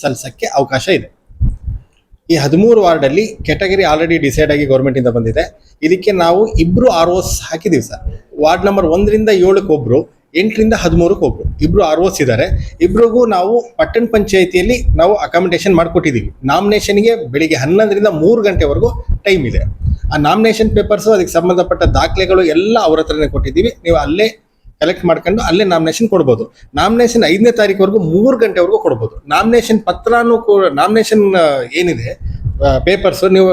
ಸಲ್ಲಿಸಕ್ಕೆ ಅವಕಾಶ ಇದೆ. ಈ ಹದಿಮೂರು ವಾರ್ಡಲ್ಲಿ ಕೆಟಗರಿ ಆಲ್ರೆಡಿ ಡಿಸೈಡ್ ಆಗಿ ಗೌರ್ಮೆಂಟಿಂದ ಬಂದಿದೆ. ಇದಕ್ಕೆ ನಾವು ಇಬ್ರು ಆರ್ ಓಸ್ ಹಾಕಿದೀವಿ ಸರ್. ವಾರ್ಡ್ ನಂಬರ್ ಒಂದರಿಂದ ಏಳಕ್ಕೆ ಒಬ್ರು, ಎಂಟರಿಂದ ಹದಿಮೂರಕ್ಕೆ ಒಬ್ರು. ಇಬ್ರು ಆರ್ ಓಸ್ ಇದ್ದಾರೆ ಇಬ್ರಿಗೂ ನಾವು ಪಟ್ಟಣ ಪಂಚಾಯಿತಿಯಲ್ಲಿ ನಾವು ಅಕಾಮಿಡೇಷನ್ ಮಾಡಿಕೊಟ್ಟಿದ್ದೀವಿ ನಾಮಿನೇಷನ್ಗೆ ಬೆಳಿಗ್ಗೆ ಹನ್ನೊಂದರಿಂದ ಮೂರು ಗಂಟೆವರೆಗೂ ಟೈಮ್ ಇದೆ. ಆ ನಾಮಿನೇಷನ್ ಪೇಪರ್ಸು ಅದಕ್ಕೆ ಸಂಬಂಧಪಟ್ಟ ದಾಖಲೆಗಳು ಎಲ್ಲ ಅವ್ರ ಹತ್ರನೇ ಕೊಟ್ಟಿದ್ದೀವಿ. ನೀವು ಅಲ್ಲೇ ಕಲೆಕ್ಟ್ ಮಾಡ್ಕೊಂಡು ಅಲ್ಲೇ ನಾಮಿನೇಷನ್ ಕೊಡ್ಬೋದು. ನಾಮಿನೇಷನ್ ಐದನೇ ತಾರೀಕುವರೆಗೂ ಮೂರು ಗಂಟೆವರೆಗೂ ಕೊಡ್ಬೋದು. ನಾಮಿನೇಷನ್ ಪತ್ರನೂ ಕೂಡ ನಾಮಿನೇಷನ್ ಏನಿದೆ ಪೇಪರ್ಸ್ ನೀವು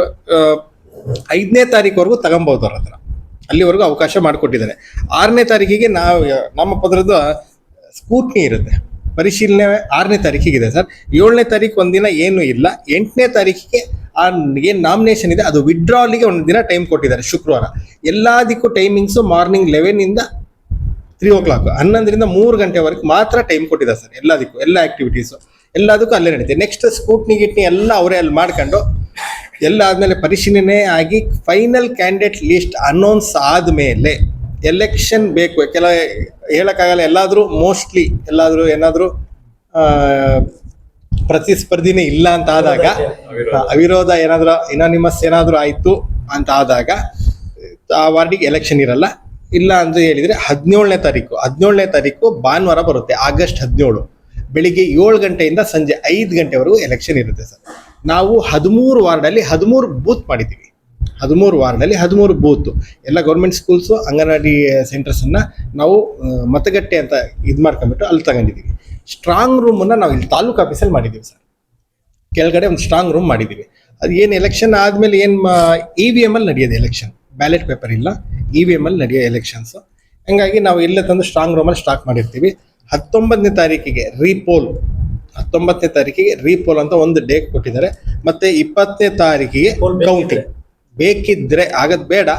ಐದನೇ ತಾರೀಕುವರೆಗೂ ತಗೊಬೋದು ಅವ್ರ ಹತ್ರ. ಅಲ್ಲಿವರೆಗೂ ಅವಕಾಶ ಮಾಡಿಕೊಟ್ಟಿದ್ದಾರೆ. ಆರನೇ ತಾರೀಕಿಗೆ ನಾವು ನಮ್ಮ ಪತ್ರದ ಸ್ಕೂಟ್ನಿ ಇರುತ್ತೆ. ಪರಿಶೀಲನೆ ಆರನೇ ತಾರೀಕಿಗಿದೆ ಸರ್. ಏಳನೇ ತಾರೀಕು ಒಂದಿನ ಏನೂ ಇಲ್ಲ. ಎಂಟನೇ ತಾರೀಕಿಗೆ ಆ, ಏನು ನಾಮಿನೇಷನ್ ಇದೆ, ಅದು ವಿಡ್ರಾಲಿಗೆ ಒಂದು ದಿನ ಟೈಮ್ ಕೊಟ್ಟಿದ್ದಾರೆ ಶುಕ್ರವಾರ. ಎಲ್ಲದಕ್ಕೂ ಟೈಮಿಂಗ್ಸು ಮಾರ್ನಿಂಗ್ ಲೆವೆನಿಂದ ತ್ರೀ ಓ ಕ್ಲಾಕ್ ಹನ್ನೊಂದರಿಂದ ಮೂರು ಗಂಟೆವರೆಗೆ ಮಾತ್ರ ಟೈಮ್ ಕೊಟ್ಟಿದ್ದಾರೆ ಸರ್ ಎಲ್ಲದಕ್ಕೂ ಎಲ್ಲ ಆಕ್ಟಿವಿಟೀಸು ಎಲ್ಲದಕ್ಕೂ ಅಲ್ಲೇ ನಡೀತೆ ನೆಕ್ಸ್ಟ್ ಸ್ಕೂಟ್ನಿ ಗಿಟ್ನಿ ಎಲ್ಲ ಅವರೇ ಅಲ್ಲಿ ಮಾಡ್ಕೊಂಡು ಎಲ್ಲ ಆದಮೇಲೆ ಪರಿಶೀಲನೆ ಆಗಿ ಫೈನಲ್ ಕ್ಯಾಂಡಿಡೇಟ್ ಲಿಸ್ಟ್ ಅನೌನ್ಸ್ ಆದಮೇಲೆ ಎಲೆಕ್ಷನ್ ಬೇಕು. ಕೆಲ ಹೇಳೋಕ್ಕಾಗಲ್ಲ ಎಲ್ಲಾದರೂ ಮೋಸ್ಟ್ಲಿ ಎಲ್ಲಾದರೂ ಏನಾದರೂ ಪ್ರತಿಸ್ಪರ್ಧಿನೇ ಇಲ್ಲ ಅಂತ ಆದಾಗ ಅವಿರೋಧ. ಏನಾದರೂ ಇನಾನಿಮಸ್ ಏನಾದರೂ ಆಯಿತು ಅಂತ ಆದಾಗ ಆ ವಾರ್ಡಿಗೆ ಎಲೆಕ್ಷನ್ ಇರಲ್ಲ. ಇಲ್ಲ ಅಂತ ಹೇಳಿದ್ರೆ ಹದಿನೇಳನೇ ತಾರೀಕು. ಹದಿನೇಳನೇ ತಾರೀಕು ಭಾನುವಾರ ಬರುತ್ತೆ, ಆಗಸ್ಟ್ ಹದಿನೇಳು. ಬೆಳಿಗ್ಗೆ ಏಳು ಗಂಟೆಯಿಂದ ಸಂಜೆ ಐದು ಗಂಟೆವರೆಗೂ ಎಲೆಕ್ಷನ್ ಇರುತ್ತೆ ಸರ್. ನಾವು ಹದಿಮೂರು ವಾರ್ಡಲ್ಲಿ ಹದಿಮೂರು ಬೂತ್ ಮಾಡಿದ್ದೀವಿ. ಹದಿಮೂರು ವಾರ್ಡಲ್ಲಿ ಹದಿಮೂರು ಬೂತ್. ಎಲ್ಲ ಗೌರ್ಮೆಂಟ್ ಸ್ಕೂಲ್ಸು ಅಂಗನವಾಡಿ ಸೆಂಟರ್ಸನ್ನು ನಾವು ಮತಗಟ್ಟೆ ಅಂತ ಇದು ಮಾಡ್ಕೊಂಬಿಟ್ಟು ಅಲ್ಲಿ ತಗೊಂಡಿದ್ದೀವಿ. ಸ್ಟ್ರಾಂಗ್ ರೂಮನ್ನು ನಾವು ಇಲ್ಲಿ ತಾಲೂಕು ಆಫೀಸಲ್ಲಿ ಮಾಡಿದ್ದೀವಿ ಸರ್. ಕೆಳಗಡೆ ಒಂದು ಸ್ಟ್ರಾಂಗ್ ರೂಮ್ ಮಾಡಿದ್ದೀವಿ. ಅದು ಏನು ಎಲೆಕ್ಷನ್ ಆದಮೇಲೆ ಏನು ಇ ವಿ ಎಂ ಅಲ್ಲಿ ನಡೆಯೋದು ಎಲೆಕ್ಷನ್ ಬ್ಯಾಲೆಟ್ ಪೇಪರ್ ಇಲ್ಲ. ಇ ವಿ ಎಂ ಅಲ್ಲಿ ನಡೆಯೋ ಎಲೆಕ್ಷನ್ಸ್ ಹಂಗಾಗಿ ನಾವು ಇಲ್ಲೇ ತಂದು ಸ್ಟ್ರಾಂಗ್ ರೂಮಲ್ಲಿ ಸ್ಟಾಕ್ ಮಾಡಿರ್ತೀವಿ. ಹತ್ತೊಂಬತ್ತನೇ ತಾರೀಕಿಗೆ ರೀಪೋಲ್ ಹತ್ತೊಂಬತ್ತನೇ ತಾರೀಕಿಗೆ ರೀಪೋಲ್ ಅಂತ ಒಂದು ಡೇಟ್ ಕೊಟ್ಟಿದ್ದಾರೆ. ಮತ್ತೆ ಇಪ್ಪತ್ತನೇ ತಾರೀಕಿಗೆ ಕೌಂಟಿಂಗ್ ಬೇಕಿದ್ರೆ. ಆಗದ್ ಬೇಡ.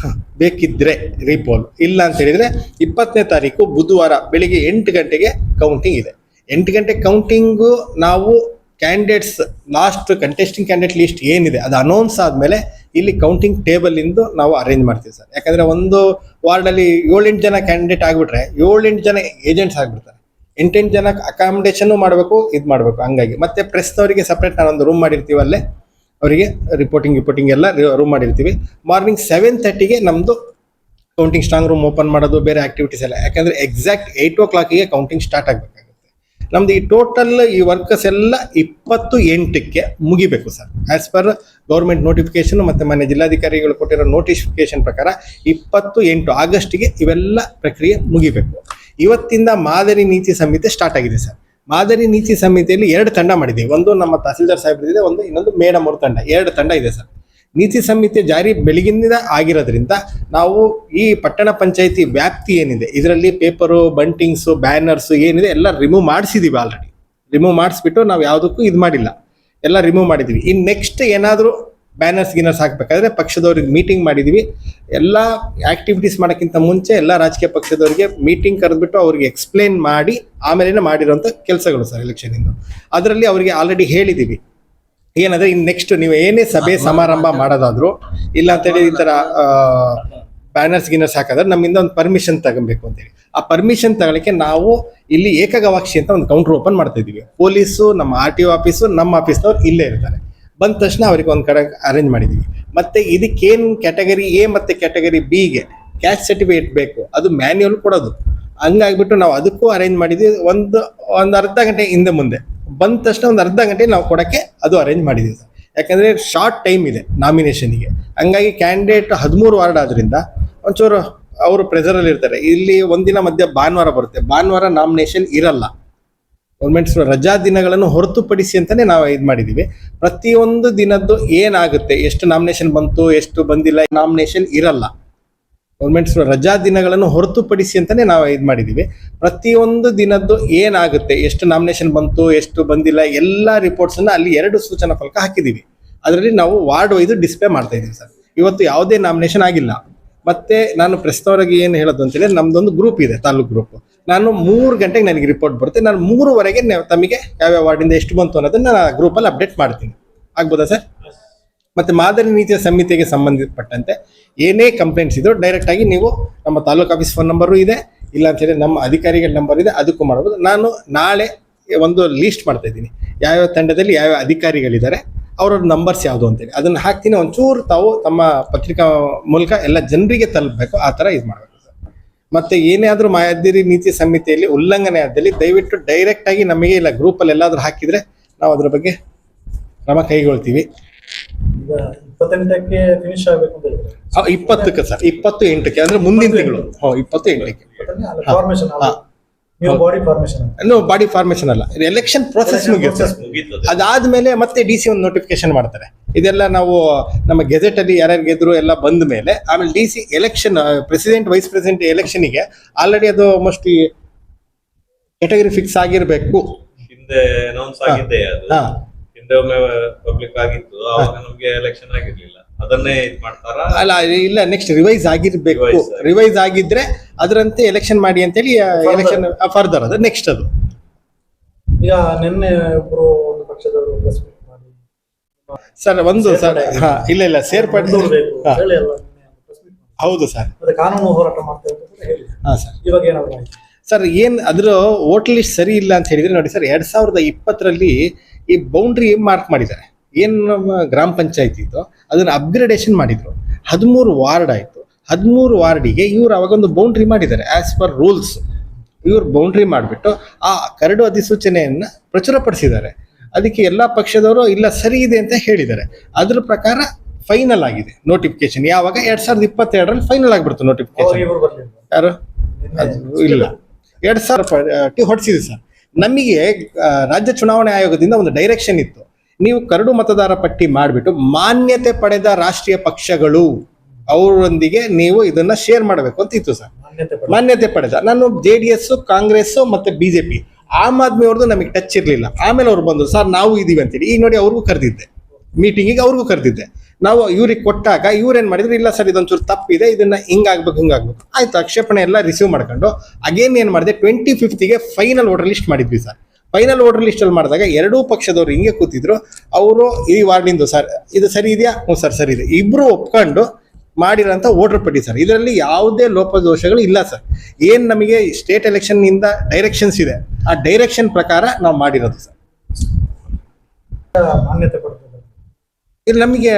ಹ, ಬೇಕಿದ್ರೆ ರೀಪೋಲ್ ಇಲ್ಲ ಅಂತ ಹೇಳಿದ್ರೆ ಇಪ್ಪತ್ತನೇ ತಾರೀಕು ಬುಧವಾರ ಬೆಳಿಗ್ಗೆ ಎಂಟು ಗಂಟೆಗೆ ಕೌಂಟಿಂಗ್ ಇದೆ. ಎಂಟು ಗಂಟೆ ಕೌಂಟಿಂಗು ನಾವು candidates last contesting candidate list ಏನಿದೆ ಅದು ಅನೌನ್ಸ್ ಆದಮೇಲೆ ಇಲ್ಲಿ ಕೌಂಟಿಂಗ್ ಟೇಬಲ್ ಇಂದು ನಾವು ಅರೇಂಜ್ ಮಾಡ್ತೀವಿ ಸರ್. ಯಾಕಂದ್ರೆ ಒಂದು ವಾರ್ಡಲ್ಲಿ ಏಳೆಂಟು ಜನ ಕ್ಯಾಂಡಿಡೇಟ್ ಆಗಿಬಿಟ್ರೆ ಏಳೆಂಟು ಜನ ಏಜೆಂಟ್ಸ್ ಆಗಿಬಿಡ್ತಾರೆ. ಎಂಟೆಂಟು ಜನ ಅಕಾಮಿಡೇಷನ್ ಮಾಡಬೇಕು, ಇದು ಮಾಡಬೇಕು, ಹಂಗಾಗಿ. ಮತ್ತೆ ಪ್ರೆಸ್ನವರಿಗೆ ಸಪ್ರೇಟ್ ನಾನೊಂದು ರೂಮ್ ಮಾಡಿರ್ತೀವಿ ಅಲ್ಲೇ. ಅವರಿಗೆ ರಿಪೋರ್ಟಿಂಗ್ ರಿಪೋರ್ಟಿಂಗ್ ಎಲ್ಲ ರೂಮ್ ಮಾಡಿರ್ತೀವಿ. ಮಾರ್ನಿಂಗ್ ಸೆವೆನ್ ತರ್ಟಿಗೆ ನಮ್ಮದು ಕೌಂಟಿಂಗ್ ಸ್ಟ್ರಾಂಗ್ ರೂಮ್ ಓಪನ್ ಮಾಡೋದು, ಬೇರೆ ಆಕ್ಟಿವಿಟೀಸ್ ಎಲ್ಲ. ಯಾಕಂದ್ರೆ ಎಕ್ಸಾಕ್ಟ್ ಏಯ್ಟ್ ಓ ಕ್ಲಾಕಿಗೆ ಕೌಂಟಿಂಗ್ ಸ್ಟಾರ್ಟ್ ಆಗಬೇಕಾಗುತ್ತೆ ನಮ್ದು ಈ ಟೋಟಲ್ ಈ ವರ್ಕರ್ಸ್ ಎಲ್ಲ ಇಪ್ಪತ್ತು ಎಂಟಕ್ಕೆ ಮುಗಿಬೇಕು sir as per government notification ಮತ್ತೆ ಮನೆ ಜಿಲ್ಲಾಧಿಕಾರಿಗಳು ಕೊಟ್ಟಿರೋ ನೋಟಿಫಿಕೇಶನ್ ಪ್ರಕಾರ ಇಪ್ಪತ್ತು ಎಂಟು ಆಗಸ್ಟ್ಗೆ ಇವೆಲ್ಲ ಪ್ರಕ್ರಿಯೆ ಮುಗಿಬೇಕು. ಇವತ್ತಿಂದ ಮಾದರಿ ನೀತಿ ಸಂಹಿತೆ ಸ್ಟಾರ್ಟ್ ಆಗಿದೆ ಸರ್ ಮಾದರಿ ನೀತಿ ಸಂಹಿತೆಯಲ್ಲಿ ಎರಡು ತಂಡ ಮಾಡಿದೆ ಒಂದು ನಮ್ಮ ತಹಸೀಲ್ದಾರ್ ಸಾಹೇಬ್ರಿದೆ ಒಂದು ಇನ್ನೊಂದು ಮೇಡಮ್ ಅವ್ರ ತಂಡ. ಎರಡು ತಂಡ ಇದೆ ಸರ್ ನೀತಿ ಸಂಹಿತೆ ಜಾರಿ ಬೆಳಗಿನಿಂದ ಆಗಿರೋದ್ರಿಂದ ನಾವು ಈ ಪಟ್ಟಣ ಪಂಚಾಯಿತಿ ವ್ಯಾಪ್ತಿ ಏನಿದೆ, ಇದರಲ್ಲಿ ಪೇಪರು, ಬಂಟಿಂಗ್ಸು, ಬ್ಯಾನರ್ಸು ಏನಿದೆ, ಎಲ್ಲ ರಿಮೂವ್ ಮಾಡಿಸಿದ್ದೀವಿ ಆಲ್ರೆಡಿ ರಿಮೂವ್ ಮಾಡಿಸ್ಬಿಟ್ಟು ನಾವು ಯಾವುದಕ್ಕೂ ಇದು ಮಾಡಿಲ್ಲ. ಎಲ್ಲ ರಿಮೂವ್ ಮಾಡಿದ್ದೀವಿ ಇನ್ನು ನೆಕ್ಸ್ಟ್ ಏನಾದರೂ ಬ್ಯಾನರ್ಸ್ ಗಿನರ್ಸ್ ಹಾಕಬೇಕಾದ್ರೆ ಪಕ್ಷದವ್ರಿಗೆ ಮೀಟಿಂಗ್ ಮಾಡಿದ್ದೀವಿ ಎಲ್ಲ ಆ್ಯಕ್ಟಿವಿಟೀಸ್ ಮಾಡೋಕ್ಕಿಂತ ಮುಂಚೆ ಎಲ್ಲ ರಾಜಕೀಯ ಪಕ್ಷದವರಿಗೆ ಮೀಟಿಂಗ್ ಕರೆದ್ಬಿಟ್ಟು ಅವ್ರಿಗೆ ಎಕ್ಸ್ಪ್ಲೇನ್ ಮಾಡಿ ಆಮೇಲೆ ಮಾಡಿರೋಂಥ ಕೆಲಸಗಳು ಸರ್ ಎಲೆಕ್ಷನಿಂದ ಅದರಲ್ಲಿ ಅವರಿಗೆ ಆಲ್ರೆಡಿ ಹೇಳಿದ್ದೀವಿ ಏನಂದ್ರೆ ಇನ್ ನೆಕ್ಸ್ಟ್ ನೀವು ಏನೇ ಸಭೆ ಸಮಾರಂಭ ಮಾಡೋದಾದ್ರು ಇಲ್ಲ ಅಂತೇಳಿ ಈ ತರ ಬ್ಯಾನರ್ಸ್ ಗಿನರ್ಸ್ ಹಾಕಿದ್ರೆ ನಮ್ಮಿಂದ ಒಂದು ಪರ್ಮಿಷನ್ ತಗೊಬೇಕು ಅಂತೇಳಿ ಆ ಪರ್ಮಿಷನ್ ತಗೊಳಕ್ಕೆ ನಾವು ಇಲ್ಲಿ ಏಕಗವಾಕ್ಷಿ ಅಂತ ಒಂದು ಕೌಂಟರ್ ಓಪನ್ ಮಾಡ್ತಾ ಇದೀವಿ ಪೊಲೀಸು ನಮ್ಮ ಆರ್ ಟಿ ಒ ಆಫೀಸು ನಮ್ಮ ಆಫೀಸ್ನವ್ರು ಇಲ್ಲೇ ಇರ್ತಾರೆ. ಬಂದ ತಕ್ಷಣ ಅವ್ರಿಗೆ ಒಂದು ಕಡೆ ಅರೇಂಜ್ ಮಾಡಿದ್ದೀವಿ ಮತ್ತೆ ಇದಕ್ಕೇನು ಕ್ಯಾಟಗರಿ ಎ ಮತ್ತೆ ಕ್ಯಾಟಗರಿ ಬಿಗೆ ಕ್ಯಾಶ್ ಸರ್ಟಿಫಿಕೇಟ್ ಬೇಕು ಅದು ಮ್ಯಾನ್ಯುವಲ್ ಕೊಡೋದು. ಹಂಗಾಗ್ಬಿಟ್ಟು ನಾವು ಅದಕ್ಕೂ ಅರೇಂಜ್ ಮಾಡಿದ್ವಿ. ಒಂದು ಒಂದು ಅರ್ಧ ಗಂಟೆ ಹಿಂದೆ ಮುಂದೆ. ಬಂದ ತಕ್ಷಣ ಒಂದು ಅರ್ಧ ಗಂಟೆ ನಾವು ಕೊಡಕ್ಕೆ ಅದು ಅರೇಂಜ್ ಮಾಡಿದ್ದೀವಿ ಸರ್. ಯಾಕಂದರೆ ಶಾರ್ಟ್ ಟೈಮ್ ಇದೆ ನಾಮಿನೇಷನ್ಗೆ ಹಂಗಾಗಿ ಕ್ಯಾಂಡಿಡೇಟ್ ಹದಿಮೂರು ವಾರ್ಡ್ ಆದ್ರಿಂದ ಒಂಚೂರು ಅವರು ಪ್ರೆಸರಲ್ಲಿ ಇರ್ತಾರೆ. ಇಲ್ಲಿ ಒಂದಿನ ಮಧ್ಯ ಭಾನುವಾರ ಬರುತ್ತೆ. ಭಾನುವಾರ ನಾಮಿನೇಷನ್ ಇರಲ್ಲ. ಗೌರ್ಮೆಂಟ್ಸ್ ರಜಾ ದಿನಗಳನ್ನು ಹೊರತುಪಡಿಸಿ ಅಂತಲೇ ನಾವು ಇದು ಮಾಡಿದ್ದೀವಿ ಪ್ರತಿಯೊಂದು ದಿನದ್ದು ಏನಾಗುತ್ತೆ? ಎಷ್ಟು ನಾಮಿನೇಷನ್ ಬಂತು? ಎಷ್ಟು ಬಂದಿಲ್ಲ? ನಾಮಿನೇಷನ್ ಇರಲ್ಲ. ಗೌರ್ಮೆಂಟ್ ರಜಾ ದಿನಗಳನ್ನು ಹೊರತುಪಡಿಸಿ ಅಂತಾನೆ ನಾವು ಇದು ಮಾಡಿದೀವಿ. ಪ್ರತಿಯೊಂದು ದಿನದ್ದು ಏನಾಗುತ್ತೆ, ಎಷ್ಟು ನಾಮಿನೇಷನ್ ಬಂತು, ಎಷ್ಟು ಬಂದಿಲ್ಲ, ಎಲ್ಲ ರಿಪೋರ್ಟ್ಸ್ ಅನ್ನ ಅಲ್ಲಿ ಎರಡು ಸೂಚನಾ ಫಲಕ ಹಾಕಿದೀವಿ. ಅದರಲ್ಲಿ ನಾವು ವಾರ್ಡ್ ವೈಸ್ ಡಿಸ್ಪ್ಲೇ ಮಾಡ್ತಾ ಇದೀವಿ ಸರ್. ಇವತ್ತು ಯಾವುದೇ ನಾಮಿನೇಷನ್ ಆಗಿಲ್ಲ. ಮತ್ತೆ ನಾನು ಪ್ರಶ್ನವರಿಗೆ ಏನು ಹೇಳೋದು ಅಂತ ಹೇಳಿದ್ರೆ ನಮ್ದೊಂದು ಗ್ರೂಪ್ ಇದೆ, ತಾಲೂಕು ಗ್ರೂಪ್ ನಾನು ಮೂರು ಗಂಟೆಗೆ ನನಗೆ ರಿಪೋರ್ಟ್ ಬರುತ್ತೆ. ನಾನು ಮೂರುವರೆಗೆ ತಮಗೆ ಯಾವ್ಯಾವ ವಾರ್ಡಿಂದ ಎಷ್ಟು ಬಂತು ಅನ್ನೋದನ್ನ ನಾನು ಗ್ರೂಪಲ್ಲಿ ಅಪ್ಡೇಟ್ ಮಾಡ್ತೀನಿ. ಆಗ್ಬೋದಾ ಸರ್? ಮತ್ತೆ ಮಾದರಿ ನೀತಿಯ ಸಂಹಿತೆಗೆ ಸಂಬಂಧಪಟ್ಟಂತೆ ಏನೇ ಕಂಪ್ಲೇಂಟ್ಸ್ ಇದ್ರು ಡೈರೆಕ್ಟ್ ಆಗಿ ನೀವು ನಮ್ಮ ತಾಲೂಕು ಆಫೀಸ್ ಫೋನ್ ನಂಬರು ಇದೆ. ಇಲ್ಲ ಅಂತ ಹೇಳಿ ನಮ್ಮ ಅಧಿಕಾರಿಗಳ ನಂಬರ್ ಇದೆ. ಅದಕ್ಕೂ ಮಾಡ್ಬೋದು. ನಾನು ನಾಳೆ ಒಂದು ಲೀಸ್ಟ್ ಮಾಡ್ತಾ ಇದ್ದೀನಿ. ಯಾವ್ಯಾವ ತಂಡದಲ್ಲಿ ಯಾವ್ಯಾವ ಅಧಿಕಾರಿಗಳಿದ್ದಾರೆ ಅವರ ನಂಬರ್ಸ್ ಯಾವುದು ಅಂತೇಳಿ ಅದನ್ನು ಹಾಕ್ತೀನಿ. ಒಂಚೂರು ತಾವು ತಮ್ಮ ಪತ್ರಿಕಾ ಮೂಲಕ ಎಲ್ಲ ಜನರಿಗೆ ತಲುಪಬೇಕು. ಆ ಥರ ಇದು ಮಾಡಬೇಕು ಸರ್. ಮತ್ತೆ ಏನೇ ಆದರೂ ಮಾದರಿ ನೀತಿ ಸಂಹಿತೆಯಲ್ಲಿ ಉಲ್ಲಂಘನೆ ಆದಲ್ಲಿ ದಯವಿಟ್ಟು ಡೈರೆಕ್ಟಾಗಿ ನಮಗೆ ಇಲ್ಲ ಗ್ರೂಪಲ್ಲಿ ಎಲ್ಲಾದರೂ ಹಾಕಿದರೆ ನಾವು ಅದ್ರ ಬಗ್ಗೆ ಕ್ರಮ ಕೈಗೊಳ್ತೀವಿ. ಈಗ ಇಪ್ಪತ್ತೆಂಟಕ್ಕೆ ಫಿನಿಶ್ ಆಗಬೇಕು ಅಂತ ಹೇಳಿದ್ರೆ ಆ, ಇಪ್ಪತ್ತಕ್ಕೆ ಸರ್ ಇಪ್ಪತ್ತು ಎಂಟಕ್ಕೆ ಅಂದ್ರೆ ಮುಂದಿನ ತಿಂಗಳು. ಹ್ಞೂ ಇಪ್ಪತ್ತು ಎಂಟಕ್ಕೆ ಫಾರ್ಮೇಶನ್. ನೀವು ಬಾಡಿ ಫಾರ್ಮೇಶನ್ ಇನ್ನು ಬಾಡಿ ಫಾರ್ಮೇಶನ್ ಅಲ್ಲ. ಎಲೆಕ್ಷನ್ ಪ್ರೋಸೆಸ್ ಮುಗಿಯುತ್ತೆ. ಮುಗೀತು ಅದಾದ್ಮೇಲೆ ಮತ್ತೆ ಡಿ ಸಿ ಒಂದು ನೋಟಿಫಿಕೇಶನ್ ಮಾಡ್ತಾರೆ. ಇದೆಲ್ಲ ನಾವು ನಮ್ಮ ಗೆಜೆಟ್ ಅಲ್ಲಿ ಯಾರ್ಯಾರು ಗೆದ್ರು ಎಲ್ಲ ಬಂದ ಮೇಲೆ ಆಮೇಲೆ D C election president vice president ಎಲೆಕ್ಷನ್ಗೆ ಆಲ್ರೆಡಿ ಅದು ಮೋಸ್ಟ್ಲಿ ಕೆಟಗರಿ ಫಿಕ್ಸ್ ಆಗಿರ್ಬೇಕು. ಹಿಂದೆ ಅನೌನ್ಸ್ ಆಗಿದೆ ಅದು. ಹಾ. ಹಿಂದೆ ಒಮ್ಮೆ ಪಬ್ಲಿಕ್ ಆಗಿತ್ತು ಅವಾಗ ನಮ್ಗೆ ಎಲೆಕ್ಷನ್ ಆಗಿರ್ಲಿಲ್ಲ. ಅದನ್ನೇ ಇದ್ ಮಾಡ್ತಾರ? ಅಲ್ಲ ಇಲ್ಲ ನೆಕ್ಸ್ಟ್ ರಿವೈಸ್ ಆಗಿರ್ಬೇಕು. Revise ಆಗಿ. ರಿವೈಸ್ ಆಗಿದ್ರೆ ಅದರಂತೆ ಎಲೆಕ್ಷನ್ ಮಾಡಿ ಅಂತೇಳಿ ಎಲೆಕ್ಷನ್ ಫರ್ದರ್ ಅದು ನೆಕ್ಸ್ಟ್ ಅದು. ಈಗ ನಿನ್ನೆ ಒಬ್ರು ಒಂದು ಪಕ್ಷದವರು ಪ್ರೆಸ್ ಮೀಟ್ ಮಾಡಿ. ಸರ್ ಒಂದು ಸರ್ ಹಾ ಇಲ್ಲ ಇಲ್ಲ ಸೇರ್ಪಡೆ ಮುಂದೂಡ್ಬೇಕು ಹಾ, ಹೇಳಿ ಅಲ್ಲ ನಿನ್ನೆ press meet ಮಾಡಿ. ಹೌದು ಸರ್. ಮತ್ತೆ ಕಾನೂನು ಹೋರಾಟ ಮಾಡ್ತೇವೆ ಅಂತ ಕೂಡ ಹೇಳಿ. ಹಾ ಸರ್. ಇವಾಗ ಏನಾದ್ರು ಆಯ್ತು? ಸರ್ ಏನ್ ಅದ್ರ ವೋಟ್ ಲಿಸ್ಟ್ ಸರಿ ಇಲ್ಲ ಅಂತ ಹೇಳಿದ್ರೆ ನೋಡಿ ಸರ್ ಎರಡ್ ಸಾವಿರದ ಇಪ್ಪತ್ತರಲ್ಲಿ ಈ ಬೌಂಡ್ರಿ ಮಾರ್ಕ್ ಮಾಡಿದ್ದಾರೆ. ಏನು ನಮ್ಮ ಗ್ರಾಮ ಪಂಚಾಯತಿ ಇತ್ತು ಅದನ್ನ ಅಪ್ಗ್ರೇಡೇಷನ್ ಮಾಡಿದ್ರು. ಹದಿಮೂರು ವಾರ್ಡ್ ಆಯ್ತು. ಹದಿಮೂರು ವಾರ್ಡಿಗೆ ಇವ್ರು ಅವಾಗೊಂದು ಬೌಂಡ್ರಿ ಮಾಡಿದ್ದಾರೆ ಆಸ್ ಪರ್ ರೂಲ್ಸ್ ಇವರು ಬೌಂಡ್ರಿ ಮಾಡಿಬಿಟ್ಟು ಆ ಕರಡು ಅಧಿಸೂಚನೆಯನ್ನ ಪ್ರಚುರಪಡಿಸಿದ್ದಾರೆ. ಅದಕ್ಕೆ ಎಲ್ಲಾ ಪಕ್ಷದವರು ಇಲ್ಲ ಸರಿ ಇದೆ ಅಂತ ಹೇಳಿದ್ದಾರೆ. ಅದ್ರ ಪ್ರಕಾರ ಫೈನಲ್ ಆಗಿದೆ ನೋಟಿಫಿಕೇಶನ್ ಯಾವಾಗ? ಎರಡ್ ಸಾವಿರದ ಇಪ್ಪತ್ತೆರಡರಲ್ಲಿ ಫೈನಲ್ ಆಗಿಬಿಡ್ತು ನೋಟಿಫಿಕೇಶನ್ ಯಾರು? ಇಲ್ಲ. ಎರಡ್ ಸಾವಿರ ಹೊಡಿಸಿದೆ ಸರ್. ನಮಗೆ ರಾಜ್ಯ ಚುನಾವಣೆ ಆಯೋಗದಿಂದ ಒಂದು ಡೈರೆಕ್ಷನ್ ಇತ್ತು. ನೀವು ಕರಡು ಮತದಾರ ಪಟ್ಟಿ ಮಾಡಿಬಿಟ್ಟು ಮಾನ್ಯತೆ ಪಡೆದ ರಾಷ್ಟ್ರೀಯ ಪಕ್ಷಗಳು ಅವರೊಂದಿಗೆ ನೀವು ಇದನ್ನ ಶೇರ್ ಮಾಡಬೇಕು ಅಂತ ಇತ್ತು ಸರ್. ಮಾನ್ಯತೆ ಪಡೆದ. ನಾನು ಜೆ ಡಿ ಎಸ್ ಕಾಂಗ್ರೆಸ್ ಮತ್ತೆ ಬಿಜೆಪಿ ಆಮ್ ಆದ್ಮಿ ಅವ್ರದ್ದು ನಮಗೆ ಟಚ್ ಇರಲಿಲ್ಲ. ಆಮೇಲೆ ಅವ್ರು ಬಂದ್ರು ಸರ್ ನಾವು ಇದೀವಿ ಅಂತೇಳಿ ಈಗ ನೋಡಿ ಅವ್ರಿಗೂ ಕರೆದಿದ್ದೆ. ಮೀಟಿಂಗಿಗೆ ಅವ್ರಿಗೂ ಕರೆದಿದ್ದೆ. ನಾವು ಇವ್ರಿಗೆ ಕೊಟ್ಟಾಗ ಇವ್ರೇನ್ ಮಾಡಿದ್ರು ಇಲ್ಲ ಸರ್ ಇದೊಂಚೂರು ತಪ್ಪಿದೆ ಇದನ್ನ ಹಿಂಗಾಗ್ಬೇಕು ಹಿಂಗಾಗ್ಬೇಕು. ಆಯ್ತು ಆಕ್ಷೇಪಣೆ ಎಲ್ಲ ರಿಸೀವ್ ಮಾಡ್ಕೊಂಡು ಅಗೇನ್ ಏನ್ ಮಾಡಿದೆ ಟ್ವೆಂಟಿ ಫಿಫ್ತಿಗೆ ಫೈನಲ್ ವೋಟರ್ ಲಿಸ್ಟ್ ಮಾಡಿದ್ವಿ ಸರ್. ಫೈನಲ್ ವೋಟರ್ ಲಿಸ್ಟ್ ಅಲ್ಲಿ ಮಾಡಿದಾಗ ಎರಡೂ ಪಕ್ಷದವರು ಹಿಂಗೆ ಕೂತಿದ್ರು ಅವರು ಈ ವಾರ್ಡಿಂದು ಸರ್ ಇದು ಸರಿ ಇದೆಯಾ? ಹ್ಞೂ ಸರ್ ಸರಿ ಇದೆ. ಇಬ್ರು ಒಪ್ಕೊಂಡು ಮಾಡಿರೋಂಥ ವೋಟರ್ ಪಟ್ಟಿ ಸರ್. ಇದರಲ್ಲಿ ಯಾವುದೇ ಲೋಪದೋಷಗಳು ಇಲ್ಲ ಸರ್. ಏನ್ ನಮಗೆ ಸ್ಟೇಟ್ ಎಲೆಕ್ಷನ್ನಿಂದ ಡೈರೆಕ್ಷನ್ಸ್ ಇದೆ ಆ ಡೈರೆಕ್ಷನ್ ಪ್ರಕಾರ ನಾವು ಮಾಡಿರೋದು ಸರ್. ಮಾನ್ಯತೆ ಪಡೆದ ಇದು ನಮಗೆ